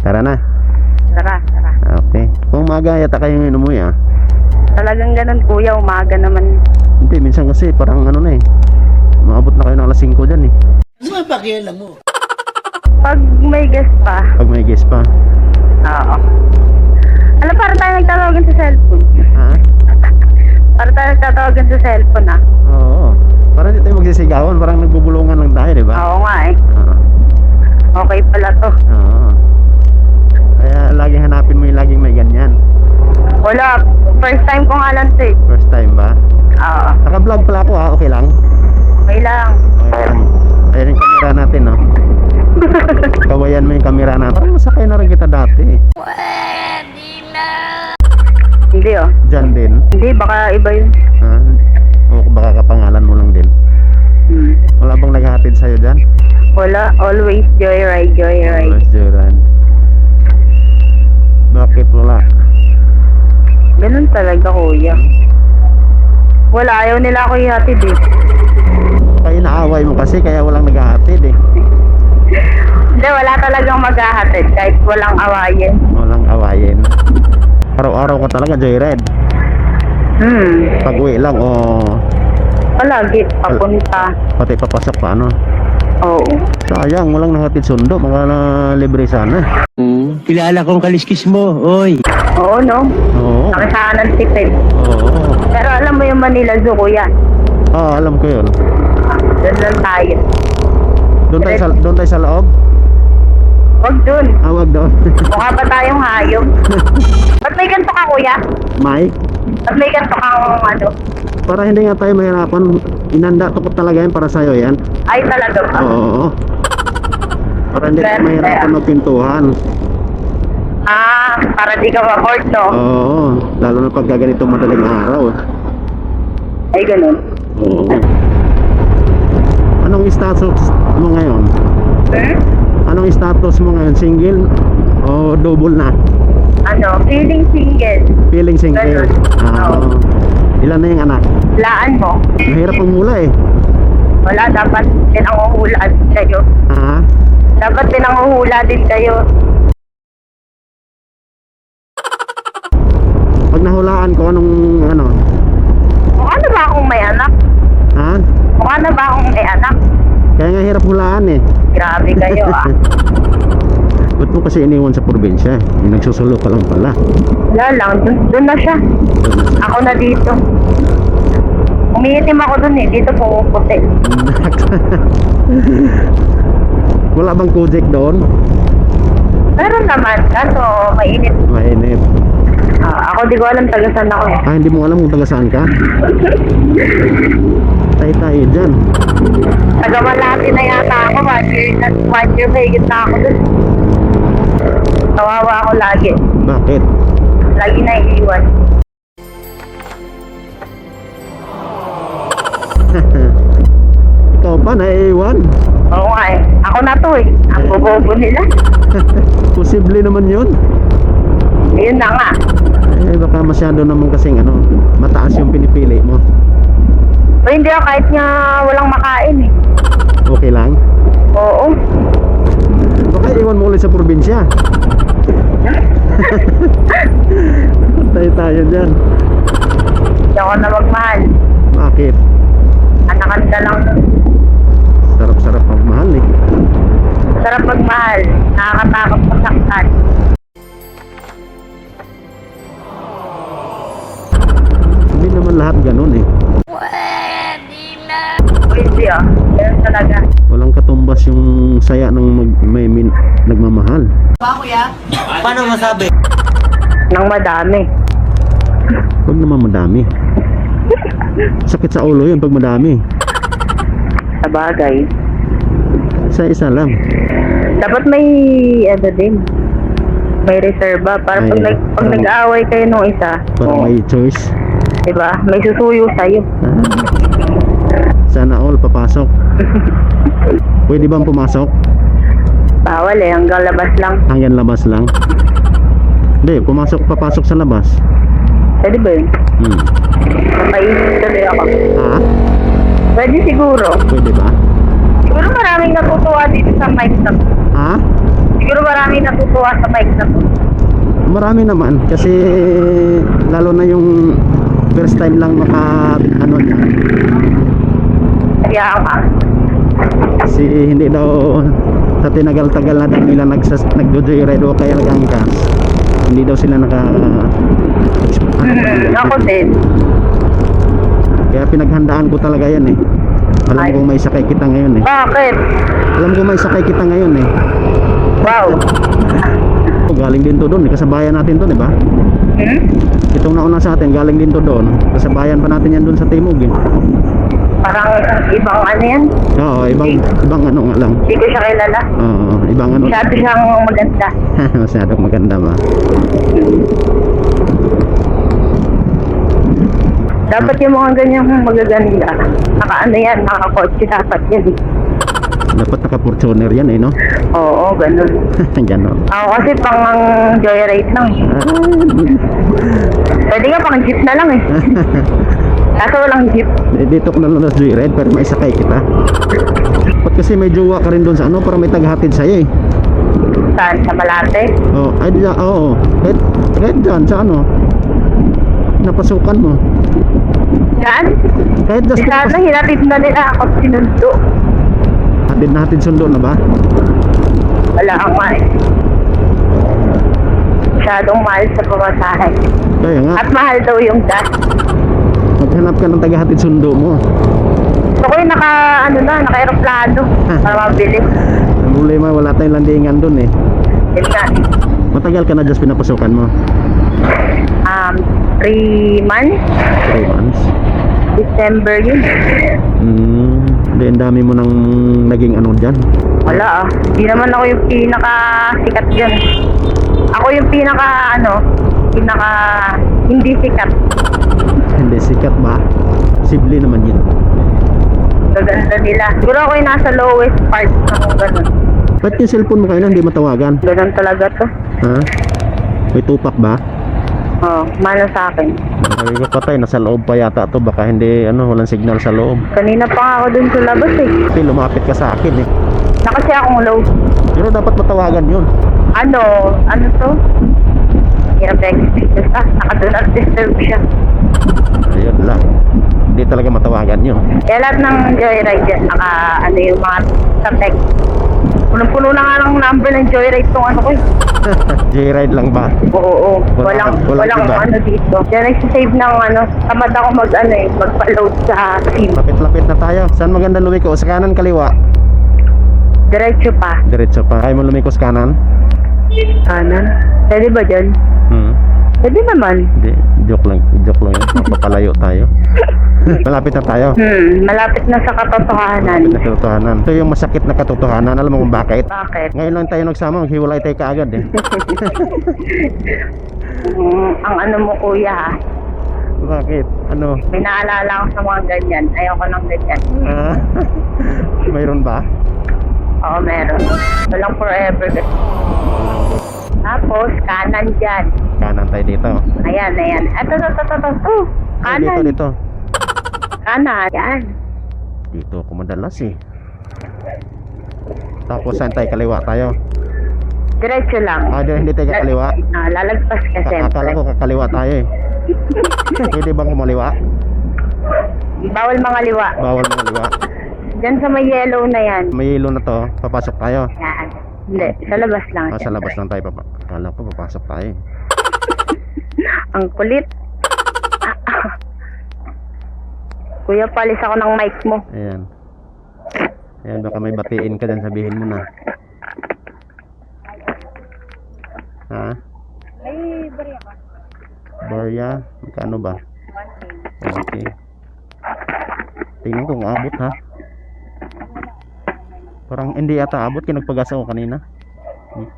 Tara na. Tara, tara. Okay. Kung maaga yata kayong inumoy ah. Talagang ganun kuya, umaga naman. Hindi, minsan kasi parang ano na eh. Maabot na kayo ng alas 5 dyan eh. Pag may guest pa, Pag may guest pa. oo. Alam, para tayo nagtatawagan sa cellphone. Ha? Para tayo nagtatawagan sa cellphone ah. Oo. Parang hindi tayo magsisigawan. Parang nagbubulungan lang tayo, di ba? Oo nga eh. Oo. Okay pala to. Oo. Kaya laging hanapin mo yung laging may ganyan. Wala, first time ko nga lang to eh. First time ba? Oo. Naka-vlog pala ako ha. Okay lang? Okay lang. Okay lang. Ayan yung camera natin, no? Kawayan mo yung camera natin. Parang masakay na rin kita dati. eh. Hindi oh. Diyan din. Hindi, baka iba yun. Ha? O baka kapangalan mo lang din. Hmm. Wala bang naghahatid sa'yo dyan? Wala, always joyride, joyride. Always Joran. Bakit wala? Ganun talaga kuya. Wala, ayaw nila ako ihatid eh. Kaya naaway mo kasi kaya walang naghahatid eh. Hindi, wala talagang maghahatid kahit walang awayin. Walang awayin. Araw-araw ka talaga joyride. Hmm. Pag uwi lang o Palagi, papunta. pati papasok pa ano. Oo. Sayang, walang nahatid sundo. Mga na libre sana. Hmm, kilala kong kaliskis mo, oy. Oo, no? Oo. Nakisahan ng tipid. Oo. Pero alam mo yung Manila Zoo, kuya. Ah, alam ko yun. Doon lang tayo. Doon tayo sa, doon tayo sa loob? Huwag dun. Ah, wag doon. Mukha pa tayong hayop. Ba't may ganito ka, kuya? Mike, Ba't may ganito kang ano? Para hindi nga tayo mahirapan, inanda ko talaga yan para sa'yo yan. Ay, talaga ba? Oo. Para hindi tayo mahirapan ah. magpintuhan. Ah, para di ka ma-board, no? Oo. Lalo na pag ganito madaling araw. Ay, ganun. Oo. Anong status mo ngayon? Hmm? Anong status mo ngayon? Single o double na? Ano, feeling single. Feeling single. Ganun. Ah, Oo. Ilan na yung anak? Laan mo. Mahirap ang mula eh. Wala, dapat din ang uhula din kayo. Ha? Dapat din ang uhula din kayo. Pag nahulaan ko anong ano? Mukha na ba akong may anak? Ha? Mukha na ba akong may anak? Kaya nga hirap hulaan eh. Grabe kayo ah. Ba't mo kasi iniwan sa probinsya? Eh, nagsusulo ka lang pala. Wala lang, dun, dun na siya. Ako na dito. Umiitim ako dun eh, dito pumuputi. Wala bang kojek doon? Meron naman, kaso mainit. Mainit. Ah, ako di ko alam taga saan ako eh. Ah, hindi mo alam kung taga saan ka? Tayo tayo dyan. Taga Malati na yata ako, one year one year mahigit na ako dun. Kawawa ako lagi. Bakit? Lagi na iiwan. Ikaw pa, naiiwan. Oo nga eh. Ako na to eh. Ang bobobo nila. Posible naman yun. Ayun na nga. Eh, baka masyado naman kasing ano, mataas yung pinipili mo. O hindi ako kahit nga walang makain eh. Okay lang? Oo. Baka iwan mo ulit sa probinsya. Tayo tayo dyan. Hindi ako na magmahal. Bakit? Anakan ka lang. Sarap-sarap magmahal eh. Sarap magmahal. Nakakatakot masaktan. Hindi naman lahat ganun eh. Hindi ah. Ganun talaga. Walang katumbas yung saya ng mag, may min, nagmamahal. Paano masabi? Nang madami. Huwag naman madami. Sakit sa ulo yun pag madami. Sa bagay. Sa isa lang. Dapat may ano din. May reserva. Para pag, Ay, nag, pag parang- nag-aaway kayo nung isa. Para oo, may choice. Diba? May susuyo sa'yo. Ah. Sana all papasok. Pwede bang pumasok? Bawal eh. Hanggang labas lang. Hanggang labas lang? Hindi, pumasok, papasok sa labas. Pwede ba yun? Hmm. Mapaisip tuloy ako. Ha? Pwede siguro. Pwede ba? Siguro maraming natutuwa dito sa mic na. Ha? Siguro Siguro marami natutuwa sa bike na to. Marami naman kasi lalo na yung first time lang maka ano niya. Nga. Kasi hindi daw sa tinagal-tagal na daw nila nagsas, nagdo-joyride o kaya nagangkas. Hindi daw sila naka Hmm, ako din. Kaya pinaghandaan ko talaga yan eh. Alam Ay. ko may sakay kita ngayon eh. Bakit? Alam ko may sakay kita ngayon eh. Wow. Oh, Galing din to doon, kasabayan natin to, di ba? Hmm? Itong nauna sa atin, galing din to doon. Kasabayan pa natin yan doon sa Timog eh. Parang ibang ano yan. Oo, ibang ibang ano nga lang. Hindi ko siya kilala. Oo, ibang ano. Masyado siyang maganda. Masyadong maganda ba? Dapat yung mga ganyang magaganda. Naka ano yan, nakakotse dapat yan. Dapat naka-fortuner yan eh, no? Oo, ganun. Ganon. Ako kasi pang joyride lang. Pwede nga pang jeep na lang eh. Kaso walang jeep. Eh, dito ko na lang joyride pero may sakay kita. Ba't kasi may jowa ka rin doon sa ano para may taghatid sa'yo eh. Saan? Sa Malate? Oh, ay diyan, oo. Kahit, kahit dyan, sa ano, napasukan mo. Saan? Kahit just sana hinatid na nila ako sinundo. hatid na hatid sundo na ba? Wala nga eh. Masyadong mahal sa pamasahe. Kaya nga, At mahal daw yung gas. Maghanap ka ng tagahatid sundo mo. Gusto ko yung naka, ano na, naka aeroplano. Para mabilis. Ang problema, wala tayong landingan doon eh. Nga. Matagal ka na just pinapasukan mo. Um, three months? 3 months. December yun. Hmm, hindi, ang dami mo nang naging ano dyan. Wala ah. Hindi naman ako yung pinaka sikat dyan. Ako yung pinaka ano, pinaka hindi sikat. Hindi, sikat ba? Posible naman yun. Gaganda nila. Siguro ako yung nasa lowest part ng ganun. Ba't yung cellphone mo kayo na hindi matawagan? Ganun talaga to. Ha? May tupak ba? Oh, mana sa akin. Sabi ko patay, nasa loob pa yata to Baka hindi, ano, walang signal sa loob Kanina pa nga ako dun sa labas eh. Kasi lumapit ka sa akin eh Na kasi akong low. Pero dapat matawagan yun Ano, ano to? Hirap na explain ah, naka do not disturb siya. Ayun lang Hindi talaga matawagan yun Kaya lahat ng joyride dyan, naka ano yung mga sa text. Punong-puno na nga ng number ng joyride tong ano ko eh. Joyride lang ba? Oo, oo. Walang- walang Walang, ano dito. Diyan nagsisave ng ano, tamad ako mag ano eh, magpa-load sa SIM. Lapit-lapit na tayo Saan maganda lumiko? Sa kanan, kaliwa? Diretso pa. Diretso pa Kaya mo lumiko sa kanan? Kanan. Pwede ba dyan? Hmm Pwede naman. Hindi, joke lang Joke lang Papalayo tayo Malapit na tayo Hmm, malapit na sa katotohanan. Malapit na sa katotohanan Ito yung masakit na katotohanan Alam mo kung bakit? Bakit? Ngayon lang tayo nagsama Maghiwalay tayo kaagad eh Hmm, ang ano mo kuya ha. Bakit? Ano? May naalala ako sa mga ganyan. Ayoko ng ganyan. Ah, mayroon ba? Oo, meron. Walang forever. Tapos, kanan dyan. Kanan tayo dito. Ayan, ayan. Ito, ito, ito, ito. Oh, Ay, kanan. dito, dito. Kanan. Yan. Dito ako madalas eh. Tapos saan tayo? Kaliwa tayo. Diretso lang. Ah, di- hindi tayo kakaliwa. Ah, lalagpas ka Ka- siyempre. akala ko kakaliwa tayo eh. Pwede bang kumaliwa? Bawal mga liwa. Bawal mo kaliwa. Diyan sa may yellow na yan. May yelo na to. Papasok tayo. Yan. Hindi, sa labas lang. Ah, sa labas lang tayo. Papa Akala ko papasok tayo eh. Ang kulit. Ah, ah. Kuya, palis ako ng mic mo. Ayan. Ayan, baka may batiin ka dyan. Sabihin mo na. Ha? Ay, bari ako. Barya? Magkano ba? Okay. Tingnan ko kung abot ha. Parang hindi ata abot. Kinagpagasa ko kanina. Hmm.